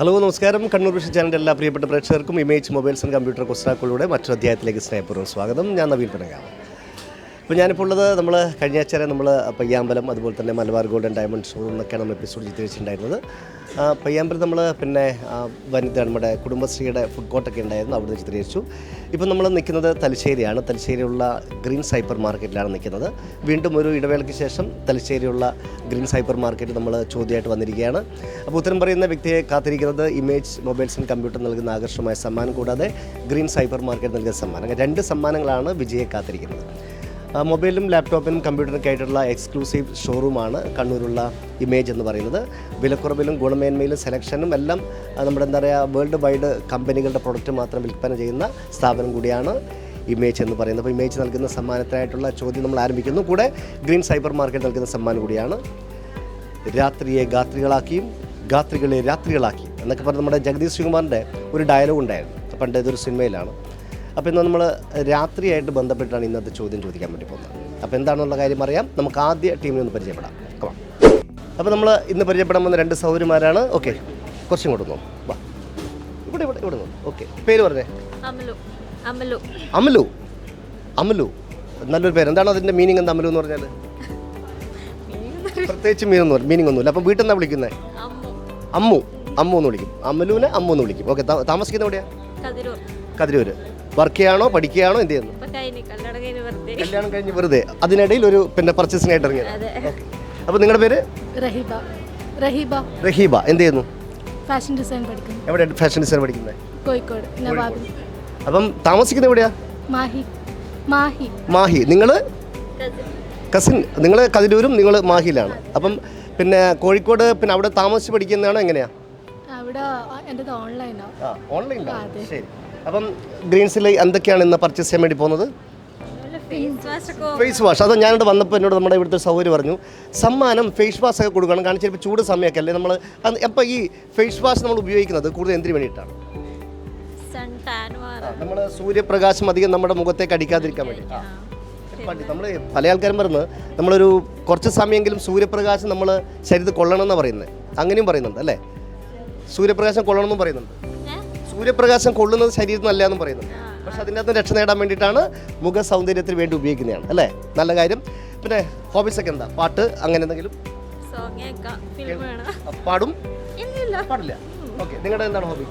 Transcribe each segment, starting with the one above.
Hello നമസ്കാരം. Kannur vision ചാനലിന്റെ എല്ലാ പ്രിയപ്പെട്ട പ്രേക്ഷകർക്കും ഇമേജ് മൊബൈൽസ് ആൻഡ് കമ്പ്യൂട്ടർ കൊസ്റ്റാക്കുകളുടെ മറ്റൊരു അധ്യായത്തിലേക്ക് സ്നേഹപൂർവം സ്വാഗതം. ഞാൻ നവീൻ പിണങ്ങാവ്. ഇപ്പോൾ ഞാനിപ്പോൾ ഉള്ളത് നമ്മൾ കഴിഞ്ഞ ആഴ്ച നമ്മൾ പയ്യാമ്പലം അതുപോലെ തന്നെ മലബാർ ഗോൾഡൻ ഡയമണ്ട് ഷോറൂം എന്നൊക്കെയാണ് നമ്മൾ എപ്പിസോഡ് ചിത്രീകരിച്ചിട്ടുണ്ടായിരുന്നത് പയ്യാമ്പലം നമ്മൾ പിന്നെ വനിത നമ്മുടെ കുടുംബശ്രീയുടെ ഫുഡ് കോർട്ടൊക്കെ ഉണ്ടായിരുന്നു അവിടുന്ന് ചിത്രീകരിച്ചു. ഇപ്പം നമ്മൾ നിൽക്കുന്നത് തലശ്ശേരിയാണ്. തലശ്ശേരിയുള്ള ഗ്രീൻ സൈപ്പർ മാർക്കറ്റിലാണ് നിൽക്കുന്നത്. വീണ്ടും ഒരു ഇടവേളയ്ക്ക് ശേഷം തലശ്ശേരിയുള്ള ഗ്രീൻ സൈപ്പർ മാർക്കറ്റ് നമ്മൾ ചോദ്യമായിട്ട് വന്നിരിക്കുകയാണ്. അപ്പോൾ ഉത്തരം പറയുന്ന വ്യക്തിയെ കാത്തിരിക്കുന്നത് ഇമേജ് മൊബൈൽസ് ആൻഡ് കമ്പ്യൂട്ടർ നൽകുന്ന ആകർഷമായ സമ്മാനം കൂടാതെ ഗ്രീൻ സൈബർ മാർക്കറ്റ് നൽകുന്ന സമ്മാനം. രണ്ട് സമ്മാനങ്ങളാണ് വിജയെ കാത്തിരിക്കുന്നത്. മൊബൈലും ലാപ്ടോപ്പിനും കമ്പ്യൂട്ടറിനൊക്കെ ആയിട്ടുള്ള എക്സ്ക്ലൂസീവ് ഷോറൂമാണ് കണ്ണൂരുള്ള ഇമേജ് എന്ന് പറയുന്നത്. വിലക്കുറവിലും ഗുണമേന്മയിലും സെലക്ഷനും എല്ലാം നമ്മുടെ എന്താ പറയുക വേൾഡ് വൈഡ് കമ്പനികളുടെ പ്രൊഡക്റ്റ് മാത്രം വിൽപ്പന ചെയ്യുന്ന സ്ഥാപനം കൂടിയാണ് ഇമേജ് എന്ന് പറയുന്നത്. അപ്പോൾ ഇമേജ് നൽകുന്ന സമ്മാനത്തിനായിട്ടുള്ള ചോദ്യം നമ്മൾ ആരംഭിക്കുന്നു. കൂടെ ഗ്രീൻ സൈബർ മാർക്കറ്റ് നൽകുന്ന സമ്മാനം കൂടിയാണ്. രാത്രിയെ ഗാത്രികളാക്കിയും ഗാത്രികളെ രാത്രികളാക്കി എന്നൊക്കെ പറഞ്ഞ് നമ്മുടെ ജഗദീഷ് ശ്രീകുമാറിന്റെ ഒരു ഡയലോഗ് ഉണ്ടായിരുന്നു. പണ്ട് ഇതൊരു സിനിമയിലാണ് അപ്പോൾ ഇന്ന് നമ്മൾ രാത്രിയായിട്ട് ബന്ധപ്പെട്ടിട്ടാണ് ഇന്നത്തെ ചോദ്യം ചോദിക്കാൻ വേണ്ടി പോകുന്നത്. അപ്പോൾ എന്താണെന്നുള്ള കാര്യം അറിയാം. നമുക്ക് ആദ്യ ടീമിനെ ഒന്ന് പരിചയപ്പെടാം. കമാ അപ്പോൾ നമ്മൾ ഇന്ന് പരിചയപ്പെടാൻ വന്ന രണ്ട് സൗകര്യമാരാണ് ഓക്കെ കുറച്ചും കൂടെ നോക്കും. വാ. ഇവിടെ ഇവിടെ ഇവിടെ നോക്കും. ഓക്കെ പേര് പറഞ്ഞേ. അമലു. അമലു. അമലു. അമലു. നല്ലൊരു പേര്. എന്താണ് അതിന്റെ മീനിങ് എന്താ അമലു എന്ന് പറഞ്ഞാൽ പ്രത്യേകിച്ച് മീനൊന്നും മീനിങ് ഒന്നുമില്ല അപ്പം വീട്ടിൽ നിന്നാണ് വിളിക്കുന്നത് അമ്മു. അമ്മു. എന്ന് വിളിക്കും. അമലുവിനെ അമ്മു എന്ന് വിളിക്കും. ഓക്കെ താമസിക്കുന്ന എവിടെയാ? കതിരൂർ. വർക്ക് ചെയ്യാണോ പഠിക്കുകയാണോ എന്ത് ചെയ്യുന്നു? കല്യാണം കഴിഞ്ഞ് വെറുതെ. അതിനിടയിൽ ഒരു പിന്നെ പർച്ചേസിനായിട്ട് ഇറങ്ങിയത് അതെ. ഓക്കെ അപ്പോൾ നിങ്ങളുടെ പേര്? റഹീബ. റഹീബ. റഹീബ. എന്ത് ചെയ്യുന്നു? ഫാഷൻ ഡിസൈൻ പഠിക്കുന്നു. എവിടെ ഫാഷൻ ഡിസൈൻ പഠിക്കുന്നത്? കോഴിക്കോട് നവാബി അപ്പം താമസിക്കുന്നത് എവിടെയാ? മാഹി. മാഹി. മാഹി. നിങ്ങൾ കസിൻ. നിങ്ങൾ കതിരൂരും നിങ്ങൾ മാഹിയിലാണ്. അപ്പം പിന്നെ കോഴിക്കോട് പിന്നെ അവിടെ താമസിച്ച് പഠിക്കുന്നതാണോ എങ്ങനെയാ? അവിടെ എന്റെ ഓൺലൈനാ ആ. ഓൺലൈനിലാണ് ശരി. അപ്പം ഗ്രീൻസിൽ എന്തൊക്കെയാണ് ഇന്ന് പർച്ചേസ് ചെയ്യാൻ വേണ്ടി പോകുന്നത്? ഫേസ് വാഷ് അത് ഞാനിവിടെ വന്നപ്പോൾ എന്നോട് നമ്മുടെ ഇവിടുത്തെ സൗകര്യം പറഞ്ഞു. സമ്മാനം ഫേസ് വാഷ് ഒക്കെ കൊടുക്കണം. കാരണം ചിലപ്പോൾ ചൂട് സമയമൊക്കെ അല്ലേ നമ്മൾ അപ്പോൾ ഈ ഫേസ് വാഷ് നമ്മൾ ഉപയോഗിക്കുന്നത് കൂടുതൽ എന്തിനു വേണ്ടിയിട്ടാണ്? നമ്മൾ സൂര്യപ്രകാശം അധികം നമ്മുടെ മുഖത്തേക്ക് അടിക്കാതിരിക്കാൻ വേണ്ടി. നമ്മൾ പല ആൾക്കാരും പറയുന്നത് നമ്മളൊരു കുറച്ച് സമയമെങ്കിലും സൂര്യപ്രകാശം നമ്മൾ ശരീരത്തിൽ കൊള്ളണം എന്നാണ് പറയുന്നത്. അങ്ങനെയും പറയുന്നുണ്ട് അല്ലേ? സൂര്യപ്രകാശം കൊള്ളണം എന്നും പറയുന്നുണ്ട്. സൂര്യപ്രകാശം കൊള്ളുന്നത് ശരീരം നല്ല എന്നും പറയുന്നുണ്ട് പക്ഷെ അതിന്റെ അകത്ത് രക്ഷ നേടാൻ വേണ്ടിയിട്ടാണ് മുഖ സൗന്ദര്യത്തിന് വേണ്ടി ഉപയോഗിക്കുന്നതാണ് അല്ലേ? നല്ല കാര്യം. പിന്നെ ഹോബീസ് ഒക്കെ എന്താ? പാട്ട് അങ്ങനെ എന്തെങ്കിലും? പാടും? പാടില്ല. ഓക്കെ. നിങ്ങളുടെ എന്താണ് ഹോബി?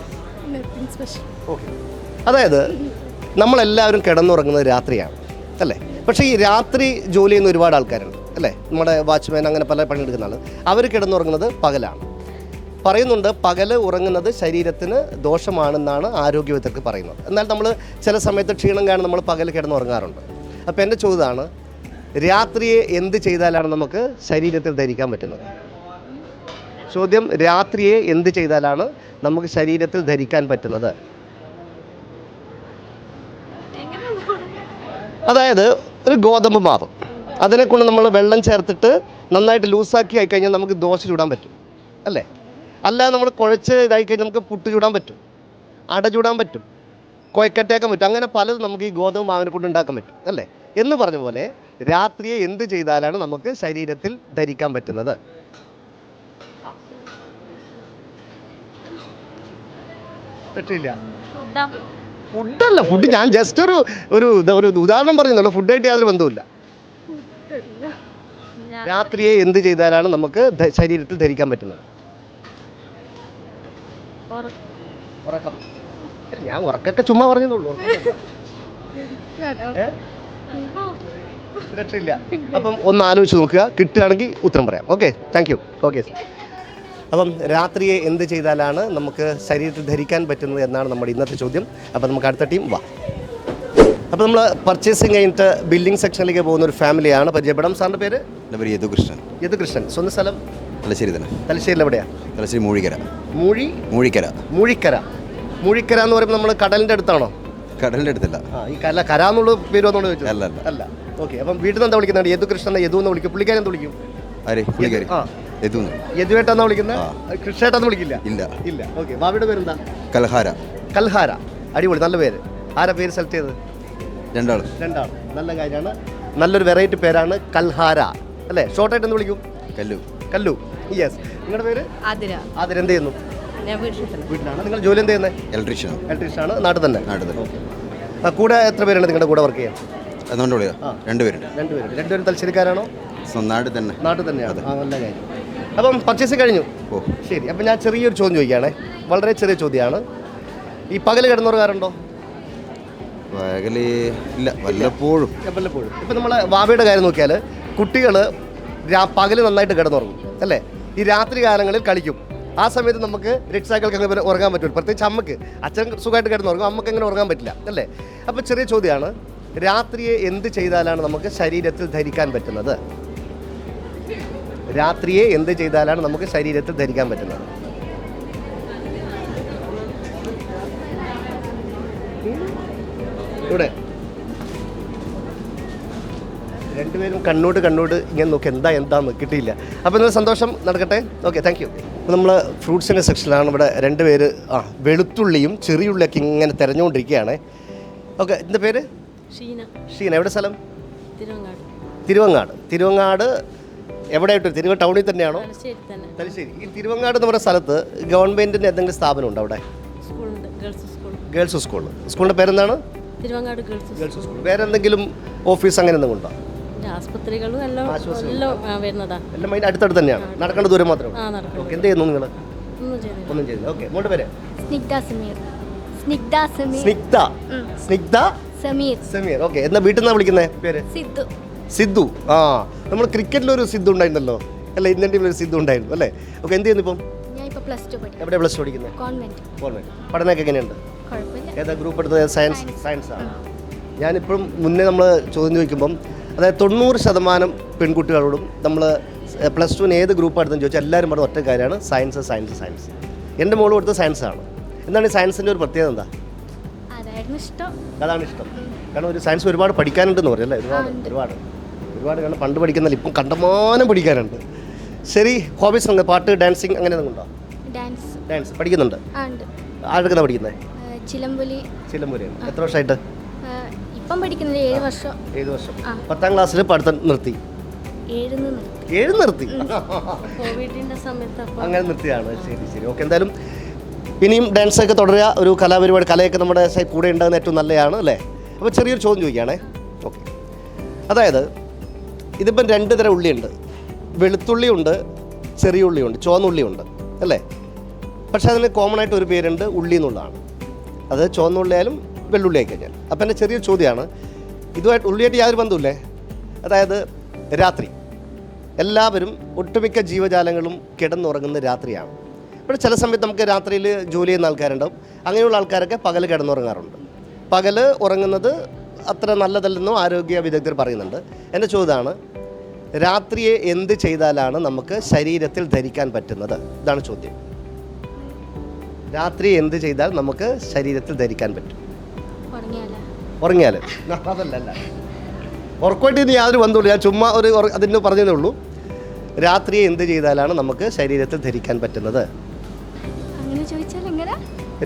Nothing special okay. അതായത് നമ്മളെല്ലാവരും കിടന്നുറങ്ങുന്നത് രാത്രിയാണ്. അല്ലേ? പക്ഷേ ഈ രാത്രി ജോലി ചെയ്യുന്ന ഒരുപാട് ആൾക്കാരുണ്ട്. അല്ലേ? നമ്മുടെ വാച്ച്മാൻ അങ്ങനെ പല പണിയെടുക്കുന്ന ആൾ അവർ കിടന്നുറങ്ങുന്നത് പകലാണ്. പറയുന്നുണ്ട് പകൽ ഉറങ്ങുന്നത് ശരീരത്തിന് ദോഷമാണെന്നാണ് ആരോഗ്യ വിദഗ്ധർക്ക് പറയുന്നത്. എന്നാൽ നമ്മൾ ചില സമയത്ത് ക്ഷീണം കാരണം നമ്മൾ പകൽ കിടന്നുറങ്ങാറുണ്ട് അപ്പോൾ എന്റെ ചോദ്യമാണ് രാത്രിയെ എന്ത് ചെയ്താലാണ് നമുക്ക് ശരീരത്തിൽ ധരിക്കാൻ പറ്റുന്നത്? ചോദ്യം രാത്രിയെ എന്ത് ചെയ്താലാണ് നമുക്ക് ശരീരത്തിൽ ധരിക്കാൻ പറ്റുന്നത്? അതായത് ഒരു ഗോതമ്പ് മാവ്. അതിനെ കൊണ്ട് നമ്മൾ വെള്ളം ചേർത്തിട്ട് നന്നായിട്ട് ലൂസാക്കി ആയിക്കഴിഞ്ഞാൽ നമുക്ക് ദോശ ചൂടാൻ പറ്റും. അല്ലേ? അല്ലാതെ നമ്മൾ കുഴച്ച് ഇതായി കഴിഞ്ഞാൽ നമുക്ക് പുട്ട് ചൂടാൻ പറ്റും. അട ചൂടാൻ പറ്റും. കൊയക്കട്ടയാക്കാൻ പറ്റും. അങ്ങനെ പലതും നമുക്ക് ഈ ഗോതമ്പ് മാവിനെ കൊണ്ട് ഉണ്ടാക്കാൻ പറ്റും അല്ലേ? എന്ന് പറഞ്ഞ പോലെ രാത്രിയെ എന്ത് ചെയ്താലാണ് നമുക്ക് ശരീരത്തിൽ ധരിക്കാൻ പറ്റുന്നത്? പറ്റില്ല ഫുഡാം. ഫുഡല്ല ഫുഡ് ഞാൻ ജസ്റ്റ് ഒരു ഒരു ഒരു ഉദാഹരണം പറയുന്നുള്ളൂ ഫുഡായിട്ട് യാതൊരു ബന്ധവുമില്ല. രാത്രിയെ എന്ത് ചെയ്താലാണ് നമുക്ക് ശരീരത്തിൽ ധരിക്കാൻ പറ്റുന്നത്? ഉറക്കം. ഞാൻ ഉറക്കൊക്കെ ചുമ്മാ പറഞ്ഞതുള്ളൂ? രക്ഷയില്ല അപ്പം ഒന്ന് ആലോചിച്ച് നോക്കുക. കിട്ടുകയാണെങ്കിൽ ഉത്തരം പറയാം. Okay thank you okay. അപ്പം രാത്രിയെ എന്ത് ചെയ്താലാണ് നമുക്ക് ശരീരത്തിൽ ധരിക്കാൻ പറ്റുന്നത് എന്നാണ് നമ്മുടെ ഇന്നത്തെ ചോദ്യം. അപ്പം നമുക്ക് അടുത്ത ടീം വാ. അപ്പം നമ്മൾ പർച്ചേസിങ് കഴിഞ്ഞിട്ട് ബില്ലിംഗ് സെക്ഷനിലേക്ക് പോകുന്ന ഒരു ഫാമിലിയാണ് പരിചയപ്പെടാം. സാറിന്റെ പേര്? എന്റെ പേര് യദുകൃഷ്ണൻ. യദു സ്വന്തം സ്ഥലം? തലശ്ശേരി തന്നെ. തലശ്ശേരിയിൽ എവിടെയാണ് തലശ്ശേരി മൂഴിക്കര. മൂഴി? മൂഴിക്കര. മൂഴിക്കര. മൂഴിക്കര എന്ന് പറയുമ്പോൾ നമ്മൾ കടലിന്റെ അടുത്താണോ? കടലിന്റെ അടുത്തല്ല. ഈ കല കര എന്നുള്ള പേര് വന്നോണ്ട് ചോദിച്ചത്. അല്ല, അല്ല. അല്ല. ഓക്കെ അപ്പം വീട്ടിൽ നിന്ന് എന്താ വിളിക്കുന്നത് യദു കൃഷ്ണനെ യദു എന്ന് വിളിക്കും. പുള്ളിക്കാരൻ എന്ത് വിളിക്കും? ആരെ? പുള്ളിക്കാരി. ആ. യദുന്ന് യദുവേട്ടാന്ന് വിളിക്കുന്നത്. കൃഷ്ണേട്ടാന്ന് വിളിക്കില്ല? ഇല്ല. ഇല്ല. ഓക്കെ ബാബിയുടെ പേരെന്താ? കൽഹാര കൽഹാര. അടിപൊളി നല്ല പേര്. ആരാ പേര് സെലക്ട് ചെയ്തത്? രണ്ടാൾ രണ്ടാണ് നല്ല കാര്യമാണ്. നല്ലൊരു വെറൈറ്റി പേരാണ് കൽഹാര. അല്ലേ? ഷോർട്ടായിട്ട് എന്ന് വിളിക്കും? കല്ലു. കല്ലു. യെസ് നിങ്ങളുടെ പേര്? അതിര അതിര എന്ത് ചെയ്യുന്നു? ഞാൻ വീട്ടിൽ വീട്ടിലാണ്. നിങ്ങൾ ജോലി എന്ത് ചെയ്യുന്നത് ഇലക്ട്രീഷ്യൻ ആണ്. നാട്ടിൽ തന്നെ? നാട്ടിൽ തന്നെ. ആ, കൂടെ എത്ര പേരുണ്ട് നിങ്ങളുടെ കൂടെ വർക്ക് ചെയ്യാൻ? അതുകൊണ്ട് വിളിയോ രണ്ടുപേരുണ്ട് രണ്ടുപേരും രണ്ടുപേരും തലശ്ശേരിക്കാരാണോ? നാട്ടിൽ തന്നെ. നാട്ടിൽ തന്നെയാണ്? നല്ല കാര്യം. അപ്പം പർച്ചേസ് കഴിഞ്ഞു? ഓ. ശരി. അപ്പം ഞാൻ ചെറിയൊരു ചോദ്യം ചോദിക്കുകയാണേ. വളരെ ചെറിയ ചോദ്യമാണ്. ഈ പകൽ കിടന്നുറങ്ങാറുണ്ടോ പകൽ ഇല്ല. വല്ലപ്പോഴും. വല്ലപ്പോഴും. ഇപ്പം നമ്മൾ വാവയുടെ കാര്യം നോക്കിയാൽ കുട്ടികൾ പകൽ നന്നായിട്ട് കിടന്നുറങ്ങും. അല്ലേ? ഈ രാത്രി കാലങ്ങളിൽ കളിക്കും. ആ സമയത്ത് നമുക്ക് രക്ഷിതാക്കൾക്ക് അങ്ങനെ ഉറങ്ങാൻ പറ്റും? പ്രത്യേകിച്ച് അമ്മയ്ക്ക്. അച്ഛൻ സുഖമായിട്ട് കിടന്നുറങ്ങും അമ്മയ്ക്ക് അങ്ങനെ ഉറങ്ങാൻ പറ്റില്ല അല്ലേ? അപ്പോൾ ചെറിയ ചോദ്യമാണ് രാത്രിയെ എന്ത് ചെയ്താലാണ് നമുക്ക് ശരീരത്തിൽ ധരിക്കാൻ പറ്റുന്നത്? രാത്രിയെ എന്ത് ചെയ്താലാണ് നമുക്ക് ശരീരത്തിൽ ധരിക്കാൻ പറ്റുന്നത്? ഇവിടെ. രണ്ടുപേരും കണ്ണോട് കണ്ണോട് ഇങ്ങനെ നോക്കി എന്താ എന്താന്ന് കിട്ടിയില്ല. അപ്പോൾ നിങ്ങൾ സന്തോഷം നടക്കട്ടെ? ഓക്കെ താങ്ക് യു അപ്പോൾ നമ്മൾ ഫ്രൂട്ട്സിന്റെ സെക്ഷനിലാണ് ഇവിടെ രണ്ട് പേര് ആ വെളുത്തുള്ളിയും ചെറിയുള്ളിയൊക്കെ ഇങ്ങനെ തിരഞ്ഞുകൊണ്ടിരിക്കുകയാണ്. ഓക്കെ എന്റെ പേര്? ഷീന. ഷീന എവിടെ സ്ഥലം? തിരുവങ്ങാട്. തിരുവങ്ങാട്. തിരുവങ്ങാട് എവിടെയായിട്ട്? തിരുവ ടൗണിൽ തന്നെയാണോ? തലശ്ശേരി ഈ തിരുവങ്ങാട് എന്ന് പറയുന്ന സ്ഥലത്ത് ഗവൺമെന്റിന്റെ എന്തെങ്കിലും സ്ഥാപനം ഉണ്ടോ അവിടെ? Girls school. സ്കൂളിന്റെ പേരെന്താണ്? Thiruvangad girls school. വേറെ എന്തെങ്കിലും ഓഫീസ് അങ്ങനെ എന്തെങ്കിലും ഉണ്ടോ? ആസ്പത്രികളും എല്ലാം എല്ലാം വരുന്നതാ. എല്ലാം അതിന്റെ അടുത്തടുത്ത് തന്നെയാണ് നടക്കേണ്ട ദൂരം മാത്രം ഓക്കെ എന്ത് ചെയ്യുന്നു നിങ്ങൾ? ഒന്നും ചെയ്തില്ല. ചെയ്യുന്നില്ല ഓക്കെ മോട്ട് പേര് സ്നിഗ്ധ സമീർ. സ്നിഗ്ധ സമീർ. സ്നിഗ്ധ. സ്നിഗ്ധ? സമീർ. സമീർ. ഓക്കെ എന്നാ വീട്ടിൽ നിന്നാ വിളിക്കുന്നത് പേര്? സിദ്ധു. സിദ്ധു. ആ നമ്മൾ ക്രിക്കറ്റിൽ ഒരു സിദ്ധു ഉണ്ടായിരുന്നല്ലോ. അല്ല ഇന്ത്യൻ ടീമിൽ ഒരു സിദ്ധു ഉണ്ടായിരുന്നു അല്ലേ? ഓക്കെ എന്ത് ചെയ്യുന്നു ഇപ്പം? എവിടെ പ്ലസ് ടു പഠിക്കുന്നത്? കോൺവെന്റ്. പഠനമൊക്കെ എങ്ങനെയുണ്ട്? കുഴപ്പമില്ല. ഏതാ ഗ്രൂപ്പ് എടുത്തത്? സയൻസ് സയൻസ് ആണ് ഞാനിപ്പോഴും മുന്നേ നമ്മൾ ചോദ്യം ചോദിക്കുമ്പം അതായത് തൊണ്ണൂറ് ശതമാനം പെൺകുട്ടികളോടും നമ്മൾ പ്ലസ് ടുവിന് ഏത് ഗ്രൂപ്പ് എടുത്തെന്ന് ചോദിച്ചാൽ എല്ലാവരും പറഞ്ഞ ഒറ്റ കാര്യമാണ് സയൻസ് സയൻസ് സയൻസ്. എന്റെ മോളും എടുത്ത സയൻസാണ് ആണ്. എന്താണ് ഈ സയൻസിന്റെ ഒരു പ്രത്യേകത എന്താ? അതാണ് ഇഷ്ടം. കാരണം ഒരു സയൻസ് ഒരുപാട് പഠിക്കാനുണ്ടെന്ന് പറയും അല്ലേ? ഒരുപാട് ഒരുപാട്. ഒരുപാട് കാരണം പണ്ട് പഠിക്കുന്നില്ല ഇപ്പം കണ്ടമാനം പഠിക്കാനുണ്ട്. ശരി ഹോബീസ് ഉണ്ട് പാട്ട് ഡാൻസിങ് അങ്ങനെ ഉണ്ടോ? ഡാൻസ്. ഡാൻസ് പഠിക്കുന്നുണ്ട്. ആ ഉണ്ട്. ആരൊക്കെയാണ് പഠിക്കുന്നത്? ചിലമ്പുലി. ചിലമ്പുലിയാണ് എത്ര വർഷമായിട്ട്? ഇപ്പം പഠിക്കുന്നത് ഏഴ് വർഷം. ഏഴ് വർഷം. പത്താം ക്ലാസ്സിൽ പഠിത്തം നിർത്തി. ഏഴ് നിർത്തി? അങ്ങനെ നിർത്തിയാണ് ശരി ശരി. ഓക്കെ എന്തായാലും ഇനിയും ഡാൻസ് ഒക്കെ തുടരുക. ഒരു കലാപരിപാടി കലയൊക്കെ നമ്മുടെ കൂടെ ഉണ്ടാകുന്ന ഏറ്റവും നല്ലതാണ് അല്ലേ? അപ്പോൾ ചെറിയൊരു ചോദ്യം ചോദിക്കുകയാണേ. ഓക്കെ. അതായത് ഇതിപ്പം രണ്ട് തരം ഉള്ളിയുണ്ട്. വെളുത്തുള്ളിയുണ്ട് ചെറിയ ഉള്ളിയുണ്ട് ചുവന്നുള്ളിയുണ്ട് അല്ലേ? പക്ഷേ അതിന് കോമൺ ആയിട്ട് ഒരു പേരുണ്ട് ഉള്ളി എന്നുള്ളതാണ്. അത് ചുവന്നുള്ളിയായാലും വെള്ളുള്ളി ആയി കഴിഞ്ഞാൽ അപ്പം എന്റെ ചെറിയൊരു ചോദ്യമാണ് ഇതുമായിട്ട് ഉള്ളിയായിട്ട് യാതൊരു ബന്ധമില്ലേ അതായത് രാത്രി. എല്ലാവരും ഒട്ടുമിക്ക ജീവജാലങ്ങളും കിടന്നുറങ്ങുന്ന രാത്രിയാണ്. ഇവിടെ ചില സമയത്ത് നമുക്ക് രാത്രിയിൽ ജോലി ചെയ്യുന്ന ആൾക്കാരുണ്ടാവും. അങ്ങനെയുള്ള ആൾക്കാരൊക്കെ പകൽ കിടന്നുറങ്ങാറുണ്ട്. പകൽ ഉറങ്ങുന്നത് അത്ര നല്ലതല്ലെന്നും ആരോഗ്യ വിദഗ്ധർ പറയുന്നുണ്ട്. എന്റെ ചോദ്യമാണ് രാത്രിയെ എന്ത് ചെയ്താലാണ് നമുക്ക് ശരീരത്തിൽ ധരിക്കാൻ പറ്റുന്നത്? ഇതാണ് ചോദ്യം. രാത്രി എന്ത് ചെയ്താൽ നമുക്ക് ശരീരത്തിൽ ധരിക്കാൻ പറ്റും? ഉറങ്ങിയാൽ അതല്ല അല്ല. ഉറക്കമായിട്ട് ഇനി യാതൊരു ബന്ധമില്ല ഞാൻ ചുമ്മാ ഒരു അതിന് പറഞ്ഞതേ ഉള്ളൂ. രാത്രിയെ എന്ത് ചെയ്താലാണ് നമുക്ക് ശരീരത്തിൽ ധരിക്കാൻ പറ്റുന്നത്? അങ്ങനെ ചോദിച്ചാൽ എങ്ങനെ?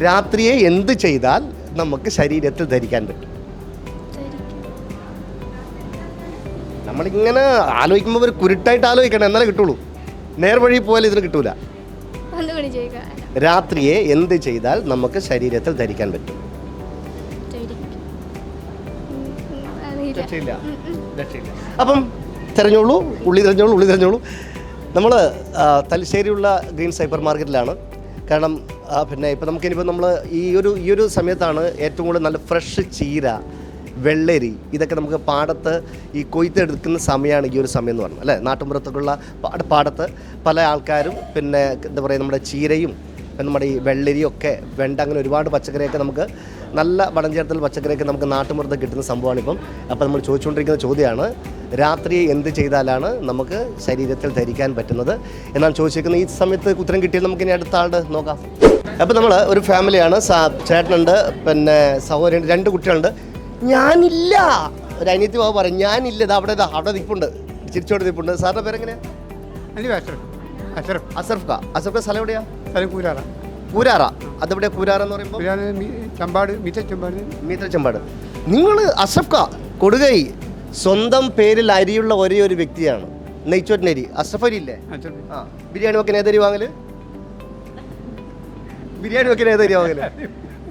രാത്രിയെ എന്ത് ചെയ്താൽ നമുക്ക് ശരീരത്തിൽ ധരിക്കാൻ പറ്റും? നമ്മളിങ്ങനെ ആലോചിക്കുമ്പോൾ ഒരു കുരുട്ടായിട്ട് ആലോചിക്കണം എന്നാലേ കിട്ടുള്ളൂ. നേർവഴി പോയാൽ ഇതിന് കിട്ടൂല. രാത്രിയെ എന്ത് ചെയ്താൽ നമുക്ക് ശരീരത്തിൽ ധരിക്കാൻ പറ്റും? രക്ഷയില്ല രക്ഷയില്ല അപ്പം തിരഞ്ഞോളൂ ഉള്ളി തിരഞ്ഞോളൂ ഉള്ളി തിരഞ്ഞോളൂ. നമ്മൾ തലശ്ശേരിയുള്ള ഗ്രീൻ സൈബർ മാർക്കറ്റിലാണ്. കാരണം പിന്നെ ഇപ്പം നമുക്കിനിപ്പോൾ നമ്മൾ ഈ ഒരു ഈ ഒരു സമയത്താണ് ഏറ്റവും കൂടുതൽ നല്ല ഫ്രഷ് ചീര വെള്ളരി ഇതൊക്കെ നമുക്ക് പാടത്ത് ഈ കൊയ്ത്തെടുക്കുന്ന സമയമാണ് ഈ ഒരു സമയം എന്ന് പറഞ്ഞത് അല്ലേ? നാട്ടുമ്പുറത്തൊക്കെയുള്ള പാട പാടത്ത് പല ആൾക്കാരും പിന്നെ എന്താ പറയുക നമ്മുടെ ചീരയും നമ്മുടെ ഈ വെള്ളരിയൊക്കെ വെണ്ട അങ്ങനെ ഒരുപാട് പച്ചക്കറിയൊക്കെ നമുക്ക് നല്ല വടഞ്ചേരത്തിൽ ചേർത്തൽ പച്ചക്കറിയൊക്കെ നമുക്ക് നാട്ടുമുറത്ത് കിട്ടുന്ന സംഭവമാണ് ഇപ്പം അപ്പോൾ നമ്മൾ ചോദിച്ചുകൊണ്ടിരിക്കുന്ന ചോദ്യമാണ് രാത്രി എന്ത് ചെയ്താലാണ് നമുക്ക് ശരീരത്തിൽ ധരിക്കാൻ പറ്റുന്നത്? എന്നാണ് ചോദിച്ചിരിക്കുന്നത് ഈ സമയത്ത് ഉത്തരം കിട്ടിയാൽ നമുക്ക് ഇനി അടുത്ത ആളുടെ നോക്കാം. അപ്പോൾ നമ്മൾ ഒരു ഫാമിലിയാണ് ചേട്ടനുണ്ട് പിന്നെ സഹോദരൻ രണ്ട് കുട്ടികളുണ്ട്. ഞാനില്ല! ഒരു അനിയത്തി ബാബു പറയും ഞാനില്ല ഇത് അവിടെ അവിടെ നിൽപ്പുണ്ട്. ചിരിച്ചോട് നിൽപ്പുണ്ട്. സാറിന്റെ പേരെങ്ങനെയാണ് അസർഫ് അഷറഫ്. അഷറഫ്. അസർഫ് അസർഫ് സ്ഥലം എവിടെയാണ് സ്ഥലം കൂരാറ. കൂരാറ. അതെവിടെ കൂരാറ എന്ന് പറയുമ്പോൾ ഞാൻ ചമ്പാട് മീറ്റ ചമ്പാട്. മീത്ര ചെമ്പാട്. നിങ്ങൾ അസഫ്ക കൊടുകൈ സ്വന്തം പേരിൽ അരിയുള്ള ഒരേ ഒരു വ്യക്തിയാണ്. നെയ്ച്ചോറ്റിന് അരി അസഫ് അരി ഇല്ലേ ആ ബിരിയാണി വെക്കാൻ ഏതരി വാങ്ങൽ? ബിരിയാണി വെക്കാൻ ഏതരി വാങ്ങൽ?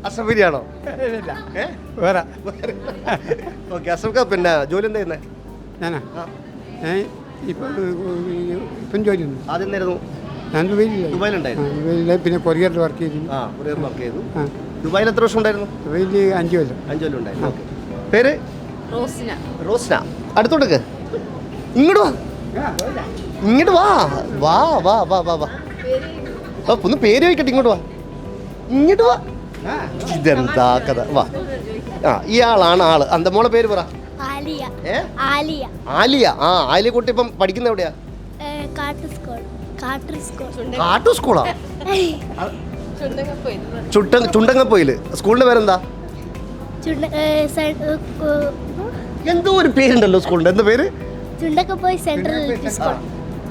അസഫ് ബിരിയാണോ വേറെ. ഓക്കെ അസഫ്ക പിന്നെ ജോലി എന്താ ചെയ്യുന്നത് ഞാനാ? ഇപ്പം ഇപ്പം ജോലിയുണ്ട് ആദ്യം എന്തായിരുന്നു? ഞാൻ ദുബായിൽ ദുബായിലുണ്ടായിരുന്നു? ദുബൈയിലെ പിന്നെ കൊറിയറിൽ വർക്ക് ചെയ്തു. ആ കൊറിയർ വർക്ക് ചെയ്തു. ആ. ദുബായിൽ എത്ര വർഷം ഉണ്ടായിരുന്നു? ദുബൈയിൽ അഞ്ച് കൊല്ലം. അഞ്ചു കൊല്ലം ഉണ്ടായിരുന്നു. ഓക്കെ. പേര്? റോസ്ന. റോസ്ന. അടുത്തോട്ടേക്ക് ഇങ്ങോട്ട് വാ. ഇങ്ങോട്ട് വാ. വാ വാ വാ വാ വാ. ആ, ഒന്ന് പേര് ചോദിക്കട്ടെ ഇങ്ങോട്ട് വാ. ഇങ്ങോട്ട് വാ. ഇതെന്താ കഥ? വാ. ആ ഇയാളാണ് ആൾ. അന്തമോളെ പേര് പറ. ആലിയ. ആലിയ. ആലിയ. ആ ആലിയ കുട്ടി ഇപ്പം പഠിക്കുന്ന എവിടെയാ? കാട്ടു സ്കൂൾ. കാട്ടു സ്കൂളാ? ചുട്ട ചുണ്ടങ്ങപ്പോയിൽ സ്കൂളിന്റെ പേരെന്താ? എന്തോ ഒരു പേരുണ്ടല്ലോ സ്കൂളിന്റെ. എന്താ പേര്? ചുണ്ടൊക്കെ central school.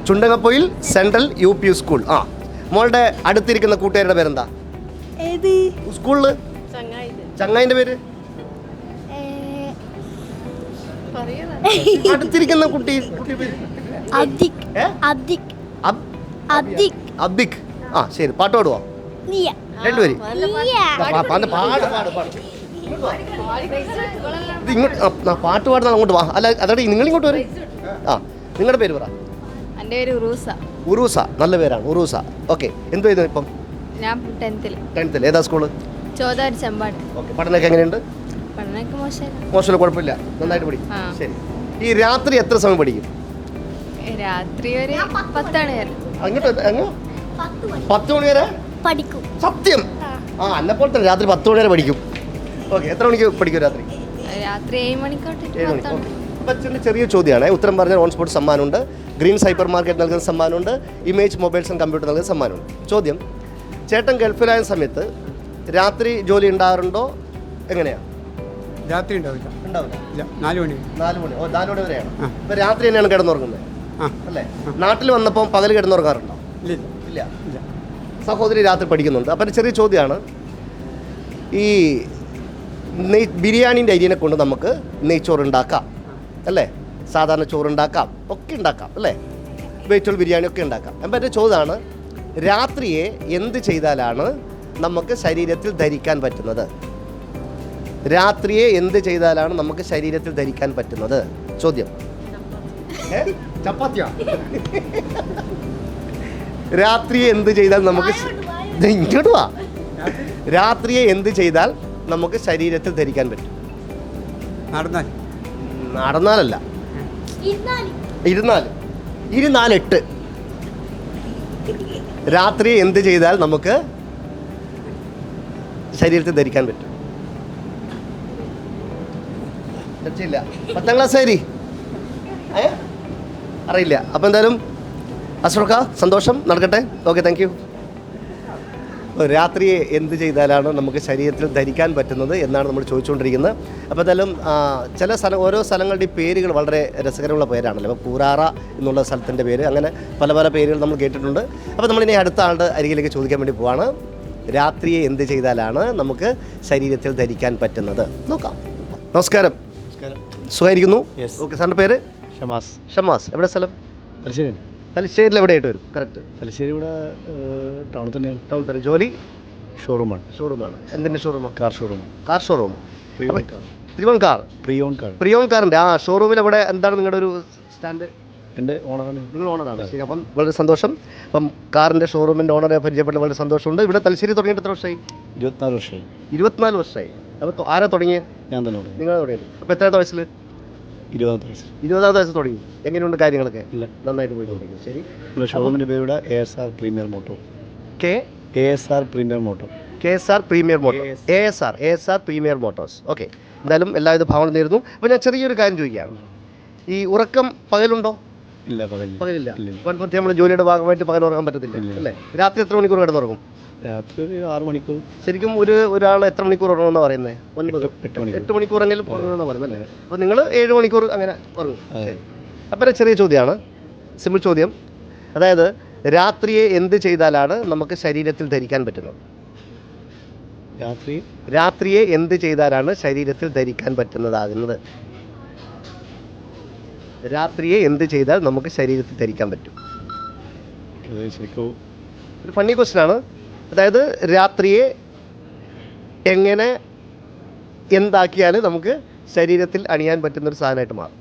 Chundangapoyil central U P school. ആ. മോളുടെ അടുത്തിരിക്കുന്ന കൂട്ടുകാരുടെ പേരെന്താ? സ്കൂളിൽ? ചങ്ങായിന്റെ പേര്? അടുത്തിരിക്കുന്ന കുട്ടി കുട്ടി പേര്? അബ്ദിക്. ഏ? അബ്ദിക്. അബ്- അബ്ദിക് അബ്ദിഖ് ആ ശരി. പാട്ട് പാടുവോ? നീയ. രണ്ടുപേര്. നീയ. ആ, പാ- പാട് പാട് ഇത് ഇങ്ങോട്ട് പാട്ട് പാടുന്ന അങ്ങോട്ട് വാ. അല്ല അതോടെ നിങ്ങൾ ഇങ്ങോട്ട് വരും. ആ നിങ്ങളുടെ പേര് പറ. എന്റെ പേര് ഉറൂസ. ഉറൂസ. നല്ല പേരാണ് ഉറൂസ. ഓക്കെ എന്ത് ചെയ്തു ഇപ്പം? ഞാൻ ടെൻത്തിൽ. ടെൻത്തിൽ. ഏതാ സ്കൂൾ? ചോദാരി ചെമ്പാട്ട് ഓക്കെ പഠനമൊക്കെ എങ്ങനെയുണ്ട്? പഠനമൊക്കെ മോശമല്ല മോശമല്ല കുഴപ്പമില്ല. നന്നായിട്ട് പഠിക്കും ആ. ശരി. ഈ രാത്രി എത്ര സമയം പഠിക്കും? രാത്രി ഒരു പത്താണ് വരെ അങ്ങോട്ട് അങ്ങ്. പത്ത് മണി. വരെ? പഠിക്കും. സത്യം? ആ. എന്നെപ്പോലെ തന്നെ രാത്രി പത്ത് മണി വരെ പഠിക്കും. ഓക്കെ എത്ര മണിക്ക് പഠിക്കും രാത്രി? രാത്രി ഏഴ് മണിക്കോട്ട് ഏഴ് മണി. അപ്പം ചെറിയ ചോദ്യമാണ്. ഉത്തരം പറഞ്ഞാൽ ഓൺ സ്പോട്ട് സമ്മാനമുണ്ട്. ഗ്രീൻ സൈബർ മാർക്കറ്റ് നൽകുന്ന സമ്മാനമുണ്ട്. ഇമേജ് മൊബൈൽസ് ആൻഡ് കമ്പ്യൂട്ടർ നൽകുന്ന സമ്മാനമുണ്ട്. ചോദ്യം. ചേട്ടൻ ഗൾഫിലായ സമയത്ത് രാത്രി ജോലി ഉണ്ടാകാറുണ്ടോ എങ്ങനെയാ? രാത്രി ഉണ്ടാവില്ല. ഉണ്ടാവില്ല. ഇല്ല നാല് മണി. നാല് മണി. ഓ നാല് മണി വരെയാണ്. ഇപ്പം രാത്രി തന്നെയാണ് കിടന്നുറങ്ങുന്നത്. അല്ലേ? നാട്ടിൽ വന്നപ്പോൾ പകൽ കിടന്നുറങ്ങാറുണ്ടോ? ഇല്ല. സഹോദരി രാത്രി പഠിക്കുന്നുണ്ട്. അപ്പം ഒരു ചെറിയ ചോദ്യമാണ്. ഈ നെയ് ബിരിയാണീന്റെ അരിനെ കൊണ്ട് നമുക്ക് നെയ്ച്ചോറ് ഉണ്ടാക്കാം അല്ലേ? സാധാരണ ചോറ് ഉണ്ടാക്കാം ഒക്കെ ഉണ്ടാക്കാം അല്ലേ? വെജിറ്റബിൾ ബിരിയാണി ഒക്കെ ഉണ്ടാക്കാം. അപ്പം എന്റെ ചോദ്യമാണ് രാത്രിയെ എന്ത് ചെയ്താലാണ് നമുക്ക് ശരീരത്തിൽ ധരിക്കാൻ പറ്റുന്നത്? രാത്രിയെ എന്ത് ചെയ്താലാണ് നമുക്ക് ശരീരത്തിൽ ധരിക്കാൻ പറ്റുന്നത്? ചോദ്യം. ഏ? ചപ്പാത്തിയോ? രാത്രി എന്ത് ചെയ്താൽ നമുക്ക് ഇങ്ങോട്ട് വാ. രാത്രിയെ എന്ത് ചെയ്താൽ നമുക്ക് ശരീരത്തിൽ ധരിക്കാൻ പറ്റും. നടന്നാൽ? നടന്നാലല്ല. ഇരുന്നാൽ. ഇരുന്നാൽ. ഇരുന്നാലെട്ട്. രാത്രി എന്ത് ചെയ്താൽ നമുക്ക് ശരീരത്തിൽ ധരിക്കാൻ പറ്റും. ചർച്ചയില്ല. പത്താം ക്ലാസ് ശരി ഏ? അറിയില്ല. അപ്പം എന്തായാലും അസ്രക്ക സന്തോഷം. നടക്കട്ടെ. ഓക്കെ താങ്ക് യു രാത്രിയെ എന്ത് ചെയ്താലാണ് നമുക്ക് ശരീരത്തിൽ ധരിക്കാൻ പറ്റുന്നത് എന്നാണ് നമ്മൾ ചോദിച്ചുകൊണ്ടിരിക്കുന്നത്. അപ്പോൾ എന്തായാലും ചില സ്ഥലം ഓരോ സ്ഥലങ്ങളുടെയും പേരുകൾ വളരെ രസകരമുള്ള പേരാണല്ലോ. അപ്പോൾ പൂരാറ എന്നുള്ള സ്ഥലത്തിന്റെ പേര്. അങ്ങനെ പല പല പേരുകൾ നമ്മൾ കേട്ടിട്ടുണ്ട്. അപ്പോൾ നമ്മളിനി അടുത്ത ആളുടെ അരികിലേക്ക് ചോദിക്കാൻ വേണ്ടി പോവാണ്. രാത്രിയെ എന്ത് ചെയ്താലാണ് നമുക്ക് ശരീരത്തിൽ ധരിക്കാൻ പറ്റുന്നത്? നോക്കാം. നമസ്കാരം. സുഖമായിരിക്കുന്നു. ഓക്കെ സാറിന്റെ പേര്? ഷമാസ്. ഷമാസ് എവിടെ സ്ഥലം? തലശ്ശേരി. തലശ്ശേരിയിൽ എവിടെയായിട്ട് വരും? കറക്റ്റ് തലശ്ശേരി ഇവിടെ ടൗണിൽ തന്നെയാണ്. ടൗൺ തന്നെ. ജോലി? ഷോറൂമാണ് ഷോറൂമാണ് എന്തിന്റെ ഷോറൂമാണ് കാർ ഷോറൂം കാർ ഷോറൂം പ്രിയോൺ കാർ പ്രിയോൺ കാർ പ്രിയോൺ കാറിന്റെ ആ ഷോറൂമിൽ അവിടെ എന്താണ് നിങ്ങളുടെ ഒരു സ്റ്റാൻഡ് എന്റെ ഓണറാണ് നിങ്ങൾ ഓണറാണ് ശരി അപ്പം വളരെ സന്തോഷം. അപ്പം കാറിന്റെ ഷോറൂമിന്റെ ഓണറെ പരിചയപ്പെട്ട് വളരെ സന്തോഷമുണ്ട്. ഇവിടെ തലശ്ശേരി തുടങ്ങിയിട്ട് എത്ര വർഷമായി? ഇരുപത്തിനാല് വർഷമായി. ഇരുപത്തിനാല് വർഷമായി. അപ്പോൾ ആരാ തുടങ്ങിയത് ഞാൻ തന്നെ നിങ്ങളെ നിങ്ങൾ തുടങ്ങിയത്. അപ്പോൾ എത്രാമത്തെ വയസ്സിൽ ഇരുപതാമത്തെ വയസ്സിൽ ഇരുപതാമത്തെ വയസ്സ് തുടങ്ങി. എങ്ങനെയുണ്ട് കാര്യങ്ങളൊക്കെ? ഇല്ല. നന്നായിട്ട് പോയിട്ടുണ്ട് ശരി. നമ്മുടെ ഷോറൂമിന്റെ പേര് ഇവിടെ A S R premier moto K? A S R premier moto K S R premier moto A S R A S R premier motos okay എന്തായാലും എല്ലാവിധ ഭാവന നേരുന്നു. അപ്പോൾ ഞാൻ ചെറിയൊരു കാര്യം ചോദിക്കുകയാണ്. ഈ ഉറക്കം പകലുണ്ടോ? ഇല്ല പകലില്ല. പകലില്ല. പ്രത്യേകം നമ്മുടെ ജോലിയുടെ ഭാഗമായിട്ട് പകൽ ഉറങ്ങാൻ പറ്റത്തില്ല അല്ലേ? രാത്രി എത്ര മണിക്കൂർ കിടന്നുറങ്ങും? രാത്രി ഒരു ആറ് മണിക്കൂർ. ശരിക്കും ഒരു ഒരാൾ എത്ര മണിക്കൂർ ഉറങ്ങുമെന്നാണ് പറയുന്നത് ഒൻപത്. എട്ട് എട്ട് മണിക്കൂർ. എങ്കിലും മണിക്കൂറെങ്കിലും ഉറങ്ങണമെന്നാണ് പറയുന്നത് അല്ലേ അപ്പോൾ നിങ്ങൾ ഏഴ് മണിക്കൂർ അങ്ങനെ ഉറങ്ങും. അപ്പോൾ ഒരു ചെറിയ ചോദ്യമാണ്. സിമ്പിൾ ചോദ്യം. അതായത് രാത്രിയെ എന്ത് ചെയ്താലാണ് നമുക്ക് ശരീരത്തിൽ ധരിക്കാൻ പറ്റുന്നത്? രാത്രി? രാത്രിയെ എന്ത് ചെയ്താലാണ് ശരീരത്തിൽ ധരിക്കാൻ പറ്റുന്നതാകുന്നത്? രാത്രിയെ എന്ത് ചെയ്താൽ നമുക്ക് ശരീരത്തിൽ ധരിക്കാൻ പറ്റും? ഒരു ഫണ്ണി ക്വസ്റ്റ്യൻ ആണ്. അതായത് രാത്രിയെ എങ്ങനെ എന്താക്കിയാൽ നമുക്ക് ശരീരത്തിൽ അണിയാൻ പറ്റുന്നൊരു സാധനമായിട്ട് മാറും.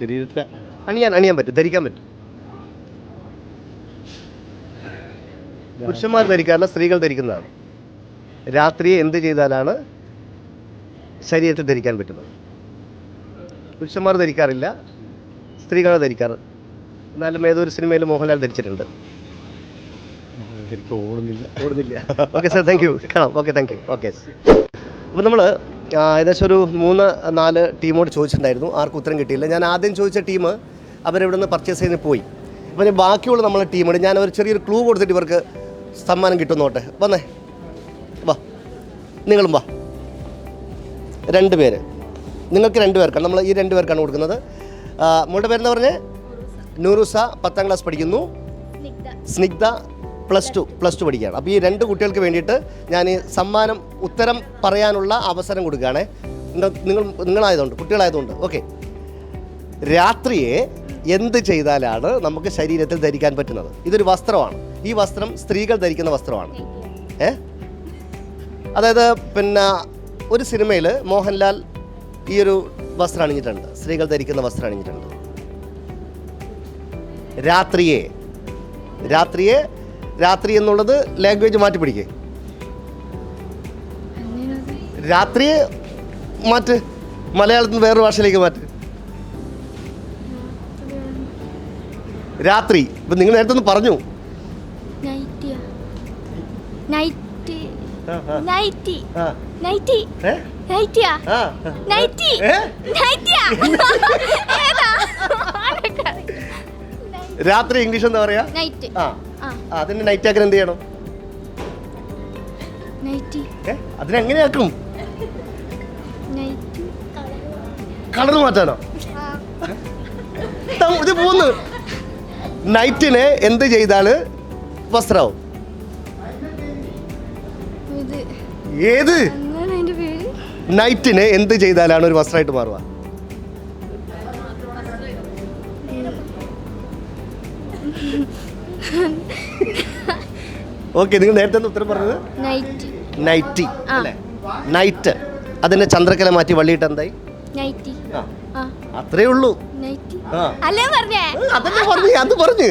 ശരീരത്തിൽ അണിയാൻ അണിയാൻ പറ്റും ധരിക്കാൻ പറ്റും. പുരുഷന്മാർ ധരിക്കാറില്ല സ്ത്രീകൾ ധരിക്കുന്നതാണ്. രാത്രിയെ എന്ത് ചെയ്താലാണ് ശരീരത്തിൽ ധരിക്കാൻ പറ്റുന്നത്? പുരുഷന്മാർ ധരിക്കാറില്ല സ്ത്രീകളെ ധരിക്കാറ്. എന്നാലും ഏതൊരു സിനിമയിൽ മോഹൻലാൽ ധരിച്ചിട്ടുണ്ട്. ശരിക്കും ഓടുന്നില്ല. ഓടുന്നില്ല. ഓക്കെ സാർ താങ്ക് യു കാണാം ഓക്കെ താങ്ക് യു ഓക്കെ അപ്പോൾ നമ്മൾ ഏകദേശം ഒരു മൂന്ന് നാല് ടീമോട് ചോദിച്ചിട്ടുണ്ടായിരുന്നു ആർക്കും ഉത്തരം കിട്ടിയില്ല. ഞാൻ ആദ്യം ചോദിച്ച ടീം അവരിവിടെ നിന്ന് പർച്ചേസ് ചെയ്ത് പോയി. അപ്പോൾ ഞാൻ ബാക്കിയുള്ള നമ്മളെ ടീമോട് ഞാൻ ഒരു ചെറിയൊരു ക്ലൂ കൊടുത്തിട്ട് ഇവർക്ക് സമ്മാനം കിട്ടുന്നോട്ടെ വന്നേ. വാ. നിങ്ങളും വാ. രണ്ട് പേര്. നിങ്ങൾക്ക് രണ്ട് പേർക്കാണ്. നമ്മൾ ഈ രണ്ട് പേർക്കാണ് കൊടുക്കുന്നത്. മോളുടെ പറഞ്ഞ് പറഞ്ഞേ? നൂറുസ പത്താം ക്ലാസ് പഠിക്കുന്നു. Snigdha plus two plus two പഠിക്കുകയാണ്. അപ്പോൾ ഈ രണ്ട് കുട്ടികൾക്ക് വേണ്ടിയിട്ട് ഞാൻ സമ്മാനം ഉത്തരം പറയാനുള്ള അവസരം കൊടുക്കുകയാണ്. നിങ്ങൾ നിങ്ങൾ നിങ്ങളായതുകൊണ്ട് കുട്ടികളായതുകൊണ്ട്. ഓക്കെ. രാത്രിയെ എന്ത് ചെയ്താലാണ് നമുക്ക് ശരീരത്തിൽ ധരിക്കാൻ പറ്റുന്നത്? ഇതൊരു വസ്ത്രമാണ്. ഈ വസ്ത്രം സ്ത്രീകൾ ധരിക്കുന്ന വസ്ത്രമാണ്. ഏ? അതായത് പിന്നെ ഒരു സിനിമയിൽ മോഹൻലാൽ ഈ ഒരു വസ്ത്രം അണിഞ്ഞിട്ടുണ്ട്. സ്ത്രീകൾ ധരിക്കുന്ന വസ്ത്രം അണിഞ്ഞിട്ടുണ്ട്. രാത്രിയെ രാത്രിയെ രാത്രി എന്നുള്ളത് ലാംഗ്വേജ് മാറ്റി പിടിക്കേ. രാത്രി മാറ്റ്. മലയാളത്തിൽ നിന്ന് വേറൊരു ഭാഷയിലേക്ക് മാറ്റ്. രാത്രി. ഇപ്പം നിങ്ങൾ നേരത്തെ ഒന്ന് പറഞ്ഞു? രാത്രി ഇംഗ്ലീഷ് എന്താ പറയാ? ആ, അതിന് നൈറ്റ് ആക്കാൻ എന്ത് ചെയ്യണം? അതിനെങ്ങനെയാക്കും? കളർ മാറ്റാനോ? ഇത് പോന്ന്. നൈറ്റിന് എന്ത് ചെയ്താൽ വസ്ത്രമാവും ഇത്. ഏത്? നൈറ്റിന് എന്ത് ചെയ്താലാണ് ഒരു വസ്ത്രമായിട്ട് മാറുക? ഓക്കെ നിങ്ങൾ നേരത്തെ ഉത്തരം പറഞ്ഞത്? നൈറ്റി നൈറ്റി അല്ലേ? നൈറ്റ് അതിന്റെ ചന്ദ്രക്കല മാറ്റി വള്ളിയിട്ട് എന്തായി? നൈറ്റി ആ. അത്രേ ഉള്ളൂ. അല്ലേ പറഞ്ഞേ? ഏ, അതല്ലേ പറഞ്ഞു അത് പറഞ്ഞു.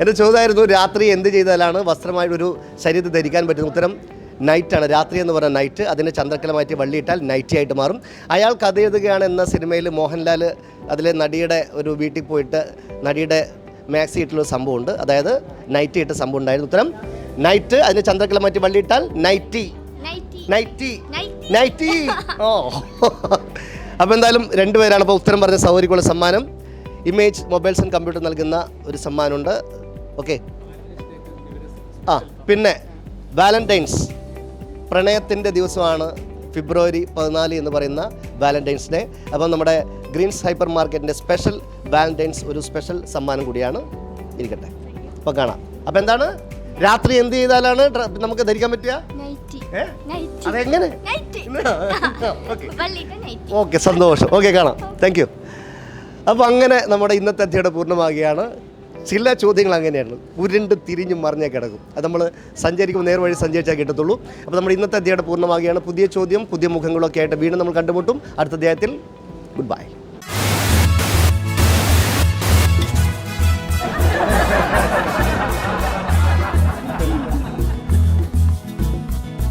എന്റെ ചോദ്യമായിരുന്നു രാത്രി എന്ത് ചെയ്താലാണ് വസ്ത്രമായിട്ട് ഒരു ശരീരത്തിൽ ധരിക്കാൻ പറ്റുന്ന ഉത്തരം നൈറ്റ് ആണ്. രാത്രി എന്ന് പറഞ്ഞ നൈറ്റ് അതിനെ ചന്ദ്രക്കല മാറ്റി വള്ളിയിട്ടാൽ നൈറ്റി ആയിട്ട് മാറും. അയാൾ കഥ എഴുതുകയാണ് എന്ന സിനിമയിൽ മോഹൻലാൽ അതിലെ നടിയുടെ ഒരു വീട്ടിൽ പോയിട്ട് നടിയുടെ മാക്സി ഇട്ടുള്ള സംഭവമുണ്ട്. അതായത് നൈറ്റി ഇട്ട സംഭവം ഉണ്ടായിരുന്നു ഉത്തരം നൈറ്റ് അതിന് ചന്ദ്രക്കല മാറ്റി വള്ളി ഇട്ടാൽ നൈറ്റി നൈറ്റി നൈറ്റി. ഓ. അപ്പോൾ എന്തായാലും രണ്ടുപേരാണ് അപ്പോൾ ഉത്തരം പറഞ്ഞ സൗകര്യക്കുള്ള സമ്മാനം. ഇമേജ് മൊബൈൽസ് ആൻഡ് കമ്പ്യൂട്ടർ നൽകുന്ന ഒരു സമ്മാനമുണ്ട്. ഓക്കെ ആ പിന്നെ വാലന്റൈൻസ് പ്രണയത്തിന്റെ ദിവസമാണ് ഫെബ്രുവരി പതിനാല് എന്ന് പറയുന്ന വാലന്റൈൻസ് ഡേ അപ്പം നമ്മുടെ ഗ്രീൻസ് ഹൈപ്പർ മാർക്കറ്റിന്റെ സ്പെഷ്യൽ വാലന്റൈൻസ് ഒരു സ്പെഷ്യൽ സമ്മാനം കൂടിയാണ് ഇരിക്കട്ടെ. അപ്പോൾ കാണാം. അപ്പോൾ എന്താണ്? രാത്രി എന്ത് ചെയ്താലാണ് നമുക്ക് ധരിക്കാൻ പറ്റുക? അതെങ്ങനെ? ഓക്കെ. സന്തോഷം. ഓക്കെ കാണാം. താങ്ക് യു അപ്പോൾ അങ്ങനെ നമ്മുടെ ഇന്നത്തെ അധ്യയുടെ പൂർണമാകുകയാണ്. ചില ചോദ്യങ്ങൾ അങ്ങനെയാണ്. ഉരുണ്ട് തിരിഞ്ഞ് മറിഞ്ഞേ കിടക്കും. അത് നമ്മൾ സഞ്ചരിക്കുമ്പോൾ നേർവഴി സഞ്ചരിച്ചാൽ കിട്ടത്തുള്ളൂ. അപ്പോൾ നമ്മുടെ ഇന്നത്തെ അധ്യായം പൂർണമാകുകയാണ്. പുതിയ ചോദ്യം പുതിയ മുഖങ്ങളൊക്കെ ആയിട്ട് വീണ്ടും നമ്മൾ കണ്ടുമുട്ടും. അടുത്ത അധ്യായത്തിൽ ഗുഡ് ബൈ